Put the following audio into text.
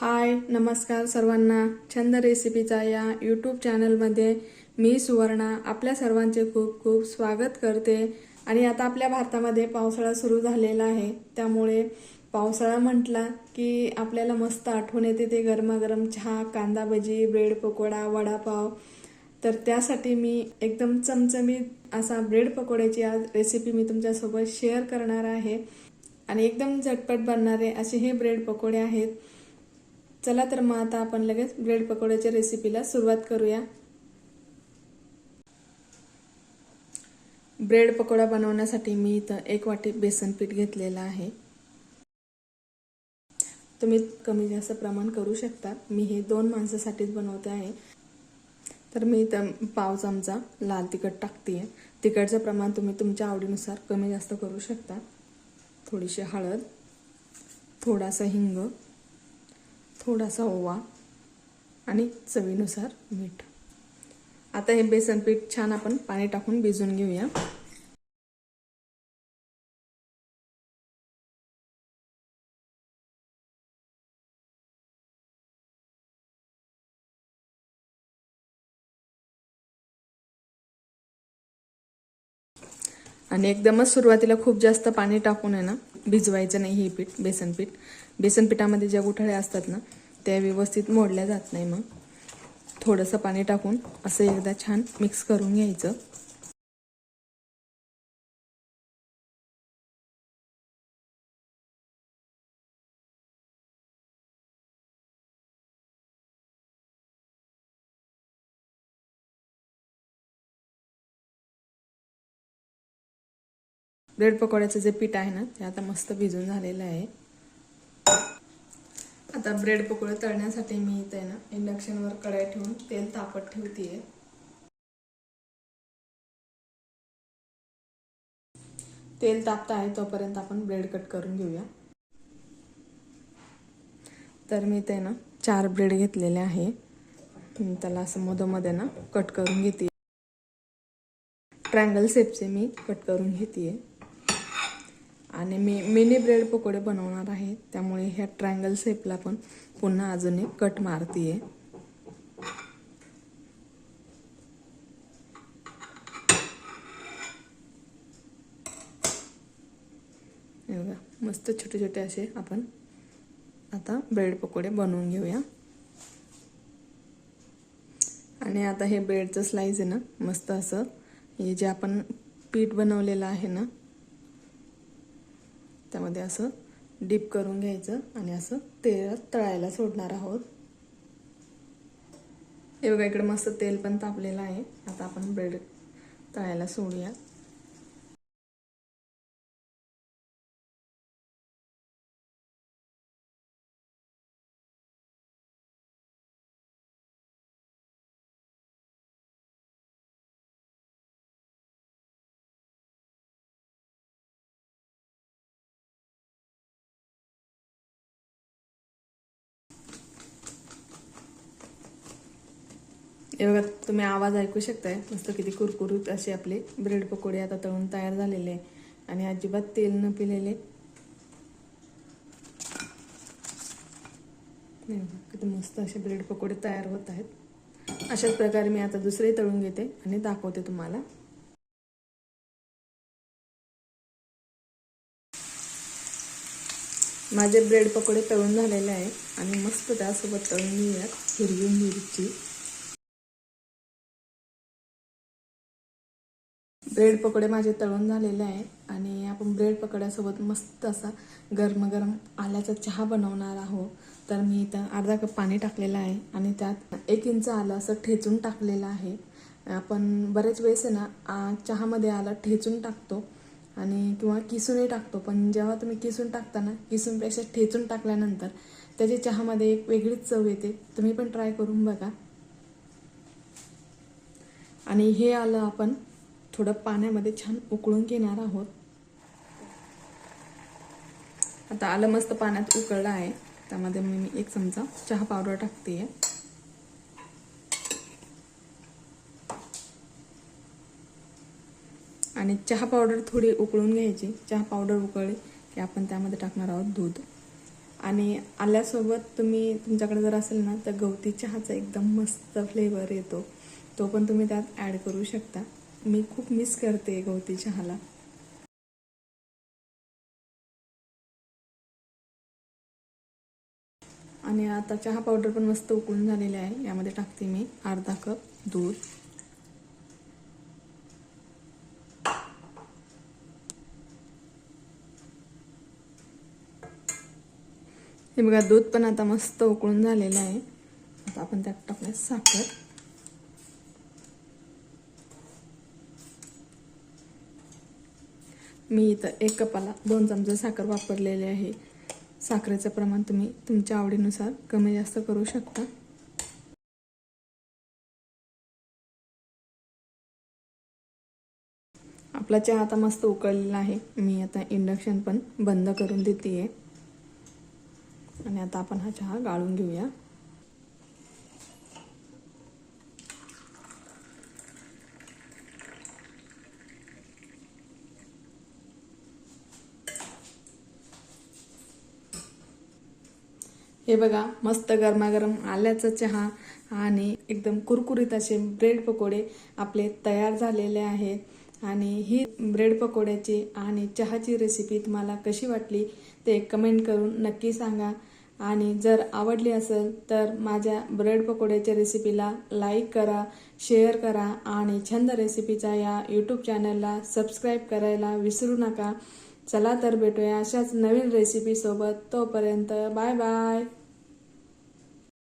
हाय नमस्कार सर्वांना. छंद रेसिपीचा या यूट्यूब चॅनलमध्ये मी सुवर्णा आपल्या सर्वांचे खूप खूप स्वागत करते. आणि आता आपल्या भारतामध्ये पावसाळा सुरू झालेला आहे. त्यामुळे पावसाळा म्हटला की आपल्याला मस्त आठवण येते ते गरमागरम चहा कांदा भजी ब्रेड पकोडा वडापाव. तर त्यासाठी मी एकदम चमचमीत असा ब्रेड पकोड्याची आज रेसिपी मी तुमच्यासोबत शेअर करणार आहे. आणि एकदम झटपट बनणारे असे हे ब्रेड पकोडे आहेत. चला तर मग आता आपण लगेच ब्रेड पकोड्याच्या रेसिपीला सुरुवात करूया. ब्रेड पकोडा बनवण्यासाठी मी इथं एक वाटी बेसन पीठ घेतलेलं आहे. तुम्ही कमी जास्त प्रमाण करू शकता. मी हे दोन माणसासाठीच बनवते आहे. तर मी इथं पाव चमचा लाल तिखट टाकते तिखटचं प्रमाण तुम्ही तुमच्या आवडीनुसार कमी जास्त करू शकता. थोडीशी हळद थोडासा हिंग थोडासा ओवा आणि चवीनुसार मीठ. आता हे बेसन पीठ छान आपण पाणी टाकून भिजून घेऊया. आणि एकदमच सुरुवातीला खूप जास्त पाणी टाकून आहे ना भिजवायचं नाही हे पीठ बेसन पीठ. बेसन पिठामध्ये ज्या गुठळ्या असतात ना त्या व्यवस्थित मोडल्या जात नाही मग. थोडंसं पाणी टाकून असं एकदा छान मिक्स करून घ्यायचं. ब्रेड पकोड्याचं जे पीठ आहे ना ते आता मस्त भिजून झालेलं आहे. आता ब्रेड पकोडे तळण्यासाठी मी इथे ना इंडक्शनवर कढाई ठेवून तेल तापत ठेवतीये. तेल तापत आहे तोपर्यंत आपण ब्रेड कट करून घेऊया. तर मी इथे ना चार ब्रेड घेतलेले आहे. त्याला असं मधोमध्ये ना कट करून घेते ट्रँगल शेपचे मी कट करून घेते आणि मी मिनी ब्रेड पकोडे बनवणार आहे. त्यामुळे ह्या ट्रँगल शेपला पण पुन्हा अजून एक कट मारतीये. मस्त छोटे छोटे असे आपण आता ब्रेड पकोडे बनवून घेऊया. आणि आता हे ब्रेडचं स्लाइस आहे ना मस्त असं हे जे आपण पीठ बनवलेलं आहे ना त्यामध्ये असं डीप करून घ्यायचं आणि असं तेलात तळायला सोडणार आहोत. हे बघा इकडे मस्त तेल पण तापलेलं आहे. आता आपण ब्रेड तळायला सोडूयात हे बघा तुम्ही आवाज ऐकू शकताय. मस्त किती कुरकुरीत असे आपले ब्रेड पकोडे आता तळून तयार झालेले आणि अजिबात तेल न पिलेले. किती मस्त असे ब्रेड पकोडे तयार होत आहेत. अशाच प्रकारे मी आता दुसरे तळून घेते आणि दाखवते तुम्हाला. माझे ब्रेड पकोडे तळून झालेले आहे आणि मस्त त्यासोबत तळून घेऊयात हिरवी मिरची. ब्रेड पकोडे माझे तळून झालेले आहे आणि आपण ब्रेड पकोड्यासोबत मस्त असा गरम आल्याचा चहा बनवणार आहोत. तर मी इथं अर्धा कप पाणी टाकलेलं आहे आणि त्यात एक इंच आलं असं ठेचून टाकलेलं आहे. आपण बरेच वेळेस आहे ना चहामध्ये आलं ठेचून टाकतो आणि किंवा किसूनही टाकतो. पण जेव्हा तुम्ही किसून टाकता ना किसूनपेक्षा ठेचून टाकल्यानंतर त्याच्या चहामध्ये एक वेगळीच चव येते. तुम्ही पण ट्राय करून बघा. आणि हे आलं आपण थोडं पाण्यामध्ये छान उकळून घेणार आहोत. आता आलं मस्त पाण्यात उकळलं आहे. त्यामध्ये मी एक चमचा चहा पावडर टाकते आणि चहा पावडर थोडी उकळून घ्यायची. चहा पावडर उकळली की आपण त्यामध्ये टाकणार आहोत दूध. आणि आल्यासोबत तुम्ही तुमच्याकडे जर असेल ना तर गवती चहाचा एकदम मस्त फ्लेवर येतो. तो पण तुम्ही त्यात ॲड करू शकता. मी खूप मिस करते गवती चहाला आणि आता चहा पावडर पण मस्त उकळून झालेली आहे. यामध्ये टाकते मी अर्धा कप दूध. हे बघा दूध पण आता मस्त उकळून झालेलं आहे. आता आपण त्यात टाकूया साखर. मी इथं एक कपाला दोन चमचे साखर वापरलेले आहे. साखरेचं प्रमाण तुम्ही तुमच्या आवडीनुसार कमी जास्त करू शकता. आपला चहा आता मस्त उकळलेला आहे. मी आता इंडक्शन पण बंद करून देते आणि आता आपण हा चहा गाळून घेऊया. हे बघा मस्त गरमागरम आल्याचा चहा आणि एकदम कुरकुरीत असे ब्रेड पकोडे आपले तयार झालेले आहेत. आणि ही ब्रेड पकोड्याची आणि चहाची रेसिपी तुम्हाला कशी वाटली ते कमेंट करून नक्की सांगा. आणि जर आवडली असेल तर माझ्या ब्रेड पकोड्याच्या रेसिपीला लाईक करा शेअर करा आणि छंद रेसिपीचा या यूट्यूब चॅनलला सबस्क्राईब करायला विसरू नका. चला तर भेटूया अशाच नवीन रेसिपीसोबत तोपर्यंत बाय बाय